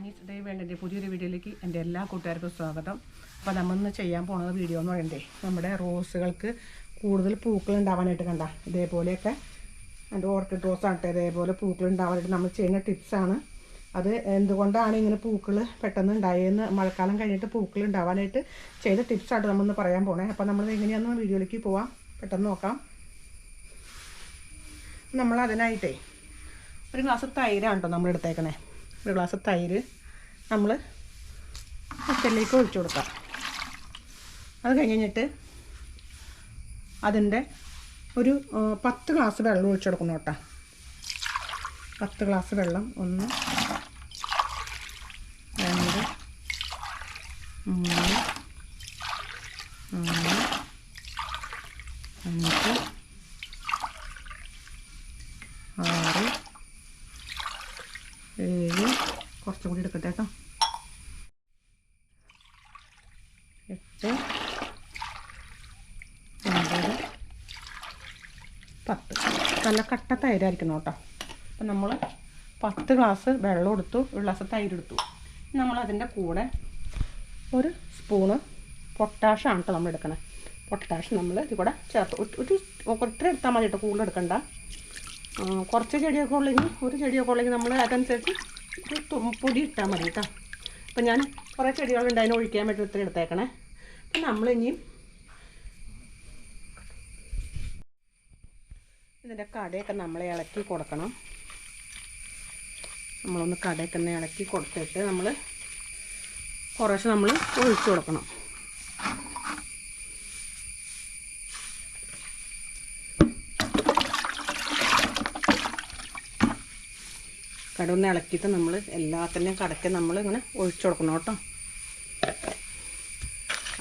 Annie's day വേണ്ടന്റെ പുതിയൊരു വീഡിയോയിലേക്ക് എന്റെ എല്ലാ കൂട്ടുകാർക്കും സ്വാഗതം. അപ്പോൾ നമ്മളിന്ന് ചെയ്യാൻ പോകുന്നത് വീഡിയോ എന്ന് പറയണ്ടേ? നമ്മുടെ റോസുകൾക്ക് കൂടുതൽ പൂക്കൾ ഉണ്ടാവാനായിട്ട് കണ്ട. ഇതേപോലെയൊക്കെ എന്റെ ഓർക്കിഡ് റോസ് ആകട്ടെ ഇതേപോലെ പൂക്കൾ ഉണ്ടാവാനായിട്ട് നമ്മൾ ചെയ്യുന്ന ടിപ്സാണ് അത് എന്തുകൊണ്ടാണ് ഇങ്ങനെ പൂക്കൾ പെട്ടെന്ന് ഉണ്ടായതെന്ന് മഴക്കാലം കഴിഞ്ഞിട്ട് പൂക്കൾ ഉണ്ടാവാനായിട്ട് ചെയ്ത ടിപ്സായിട്ട് നമ്മളിന്ന് പറയാൻ പോണേ. അപ്പോൾ നമ്മൾ എങ്ങനെയാണെന്ന് വീഡിയോയിലേക്ക് പോവാം. പെട്ടെന്ന് നോക്കാം. നമ്മൾ അതിനായിട്ടേ ഒരു ഗ്ലാസ് തൈരാണ് കേട്ടോ നമ്മൾ എടുത്തേക്കണേ ഒരു ഗ്ലാസ് തൈര് നമ്മൾ പച്ചലിലേക്ക് ഒഴിച്ചു കൊടുക്കാം. അത് കഴിഞ്ഞിട്ട് അതിന്റെ ഒരു പത്ത് ഗ്ലാസ് വെള്ളം ഒഴിച്ചു കൊടുക്കണം കേട്ടോ. പത്ത് ഗ്ലാസ് വെള്ളം. ഒന്ന് രണ്ട് മൂന്ന് നാല് അഞ്ച് ആറ് ഏഴ് കുറച്ചും കൂടി എടുക്കട്ടെ കേട്ടോ. എട്ട് ഒമ്പത് പത്ത്. നല്ല കട്ട തൈരായിരിക്കണം കേട്ടോ. അപ്പം നമ്മൾ പത്ത് ഗ്ലാസ് വെള്ളം എടുത്തു ഒരു ഗ്ലാസ് തൈര് എടുത്തു. നമ്മൾ അതിന്റെ കൂടെ ഒരു സ്പൂണ് പൊട്ടാഷാണ് കേട്ടോ നമ്മൾ എടുക്കണേ. പൊട്ടാഷ് നമ്മൾ ഇത് കൂടെ ചേർത്ത്. ഒരു- ഒറ്റ എടുത്താൽ മതി കേട്ടോ കൂടുതൽ എടുക്കണ്ട. കുറച്ച് ചെടിയൊക്കെ ഉള്ളെങ്കിൽ ഒരു ചെടിയൊക്കെ ഉള്ളെങ്കിൽ നമ്മൾ അതനുസരിച്ച് പൊടി ഇട്ടാൽ മതി കേട്ടോ അപ്പം ഞാൻ കുറേ ചെടികളുണ്ട് അതിനെ ഒഴിക്കാൻ വേണ്ടി ഇത്ര എടുത്തേക്കണേ. അപ്പം നമ്മളിനിയും ഇതിന്റെ കടയൊക്കെ നമ്മൾ ഇളക്കി കൊടുക്കണം. നമ്മളൊന്ന് കടയൊക്കെ ഇളക്കി കൊടുത്തിട്ട് നമ്മൾ കുറേശ്ശെ നമ്മൾ ഒഴിച്ചു കൊടുക്കണം. കട ഒന്ന് ഇളക്കിയിട്ട് നമ്മൾ എല്ലാത്തിന്റെയും കടക്ക് നമ്മൾ ഇങ്ങനെ ഒഴിച്ചു കൊടുക്കണം കേട്ടോ.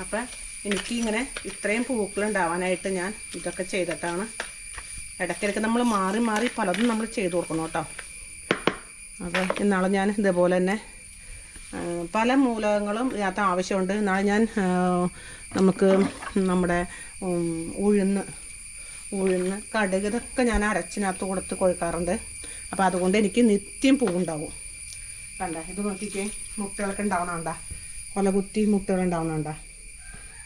അപ്പം എനിക്കിങ്ങനെ ഇത്രയും പൂക്കൾ ഉണ്ടാവാനായിട്ട് ഞാൻ ഇതൊക്കെ ചെയ്തിട്ടാണ് ഇടയ്ക്കിടയ്ക്ക് നമ്മൾ മാറി മാറി പലതും നമ്മൾ ചെയ്ത് കൊടുക്കണം കേട്ടോ. അപ്പോൾ ഇന്നാളെ ഞാൻ ഇതേപോലെ തന്നെ പല മൂലകങ്ങളും ഇതിനകത്ത് ആവശ്യമുണ്ട്. ഇന്നാളെ ഞാൻ നമുക്ക് നമ്മുടെ ഉഴുന്ന് ഉഴുന്ന് കടുക് ഇതൊക്കെ ഞാൻ അരച്ചിനകത്ത് കൊടുത്ത് കൊഴുക്കാറുണ്ട്. അപ്പോൾ അതുകൊണ്ട് എനിക്ക് നിത്യം പൂവുണ്ടാവും. കണ്ട? ഇത് നോക്കിക്കേ. മുട്ടകളൊക്കെ ഉണ്ടാവണണ്ട കൊലകുത്തി മുട്ടകൾ ഉണ്ടാവണണ്ട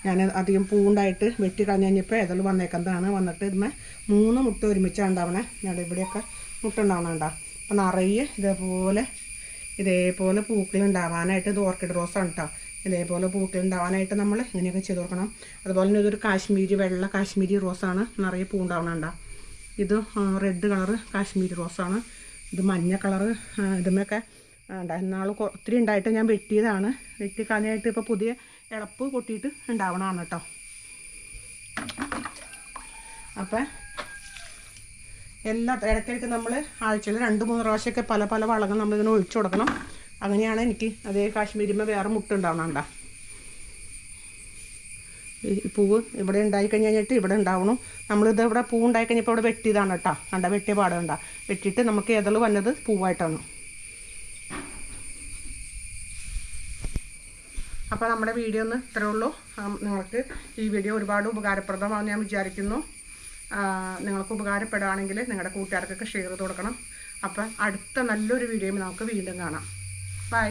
ഞാൻ അധികം പൂവുണ്ടായിട്ട് വെട്ടി കളഞ്ഞ് കഴിഞ്ഞപ്പോൾ ഏതൽ വന്നേക്കുന്നതാണ്. വന്നിട്ട് ഇതിന് മൂന്ന് മുട്ട ഒരുമിച്ചാണ് ഉണ്ടാവണേ. ഞാൻ ഇവിടെയൊക്കെ മുട്ട ഉണ്ടാവണണ്ട അപ്പം നിറയെ ഇതേപോലെ ഇതേപോലെ പൂക്കൾ ഉണ്ടാവാനായിട്ട് ഇത് ഓർക്കിഡ് റോസാണ് കേട്ടോ ഇതേപോലെ പൂക്കൾ ഉണ്ടാവാനായിട്ട് നമ്മൾ ഇങ്ങനെയൊക്കെ ചെയ്ത് കൊടുക്കണം. അതുപോലെ തന്നെ ഇതൊരു കാശ്മീരി വെള്ള കാശ്മീരി റോസാണ് നിറയെ പൂ ഉണ്ടാവണണ്ട ഇത് റെഡ് കളറ് കാശ്മീരി റോസാണ് ഇത് മഞ്ഞ കളറ് ഇതുമൊക്കെ ഇന്നാൾ ഒത്തിരി ഉണ്ടായിട്ട് ഞാൻ വെട്ടിയതാണ്. വെട്ടി കളഞ്ഞായിട്ട് ഇപ്പോൾ പുതിയ ഇളപ്പ് കൊട്ടിയിട്ട് ഉണ്ടാവണമാണ് കേട്ടോ അപ്പം എല്ലാ ഇടയ്ക്കിടയ്ക്ക് നമ്മൾ ആഴ്ചയിൽ രണ്ട് മൂന്ന് പ്രാവശ്യമൊക്കെ പല പല വളങ്ങൾ നമ്മളിങ്ങനെ ഒഴിച്ചു കൊടുക്കണം. അങ്ങനെയാണ് എനിക്ക് അതേ കാശ്മീരിമ വേറെ മുട്ട ഈ പൂവ് ഇവിടെ ഉണ്ടായി കഴിഞ്ഞിട്ട് ഇവിടെ ഉണ്ടാവണം. നമ്മളിത് ഇവിടെ പൂ ഉണ്ടായി കഴിഞ്ഞപ്പോൾ ഇവിടെ വെട്ടിയതാണ് കേട്ടോ കണ്ട വെട്ടിയ പാടം കണ്ട. വെട്ടിയിട്ട് നമുക്ക് ഏതൾ വന്നത് പൂവായിട്ടാണ്. അപ്പോൾ നമ്മുടെ വീഡിയോ ഒന്ന് ഇത്രയേ ഉള്ളൂ. നിങ്ങൾക്ക് ഈ വീഡിയോ ഒരുപാട് ഉപകാരപ്രദമാണെന്ന് ഞാൻ വിചാരിക്കുന്നു. നിങ്ങൾക്ക് ഉപകാരപ്പെടുകയാണെങ്കിൽ നിങ്ങളുടെ കൂട്ടുകാർക്കൊക്കെ ഷെയർ ചെയ്ത് കൊടുക്കണം. അപ്പം അടുത്ത നല്ലൊരു വീഡിയോയിൽ നമുക്ക് വീണ്ടും കാണാം. ബൈ